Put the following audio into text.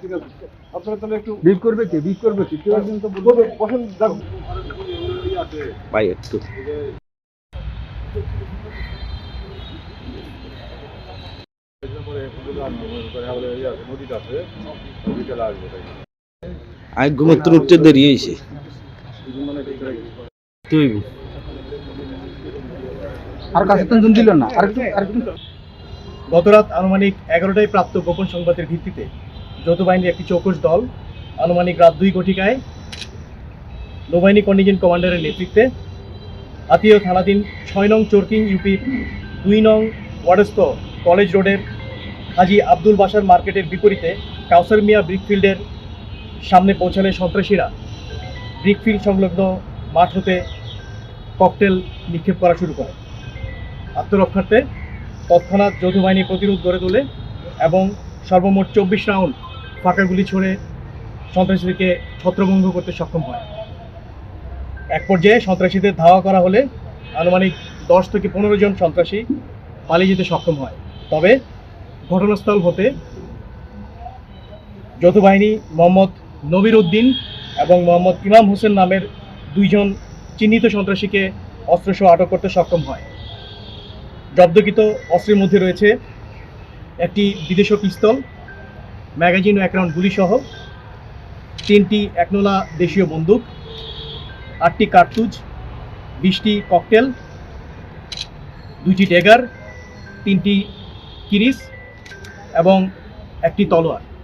ঠিক আছে। আপনারা তাহলে একটু বিপ করবে কি? বিপ করবে কি? কেউ একজন তো বলবে। বসেন, বসেন ভাই একটু। নদীটা আছে বিকেলে আসবে তাই আগে ঘুমের তো উঠতে দেরি হয়েছে। তুই আর কাছে তো জুন দিল না। আরেকটু আরেকটু গতরাত আনুমানিক এগারোটায় প্রাপ্ত গোপন সংবাদের ভিত্তিতে যৌথ বাহিনীর একটি চৌকস দল আনুমানিক রাত দুই কোটিকায় নৌবাহিনী কন্টিজেন্ট কমান্ডারের নেতৃত্বে আত্মীয় থানাধীন ছয় নং চোরকিং ইউপির দুই নং ওয়ার্ডস্থ কলেজ রোডের হাজি আব্দুল বাসার মার্কেটের বিপরীতে কাউসার মিয়া ব্রিকফিল্ডের সামনে পৌঁছালে সন্ত্রাসীরা ব্রিকফিল্ড সংলগ্ন মাঠ হতে ককটেল নিক্ষেপ করা শুরু করে। আত্মরক্ষার্থে তৎক্ষণাৎ যৌথ বাহিনী প্রতিরোধ গড়ে তোলে এবং সর্বমোট চব্বিশ রাউন্ড ফাঁকা গুলি ছড়ে সন্ত্রাসীদেরকে ছত্রভঙ্গ করতে সক্ষম হয়। এক পর্যায়ে সন্ত্রাসীদের ধাওয়া করা হলে আনুমানিক দশ থেকে পনেরো জন সন্ত্রাসী পালিয়ে যেতে সক্ষম হয়। তবে ঘটনাস্থল হতে যৌথ বাহিনী মোহাম্মদ নবির উদ্দিন এবং মোহাম্মদ ইমাম হোসেন নামের দুইজন চিহ্নিত সন্ত্রাসীকে অস্ত্রসহ আটক করতে সক্ষম হয়। জব্দকৃত অস্ত্রের মধ্যে রয়েছে একটি বিদেশীয় পিস্তল ম্যাগাজিন ও এক রাউন্ড গুলিসহ তিনটি একনোলা দেশীয় বন্দুক, আটটি কার্তুজ, বিশটি ককটেল দুটি ডেগার তিনটি কিরিস এবং একটি তলোয়ার।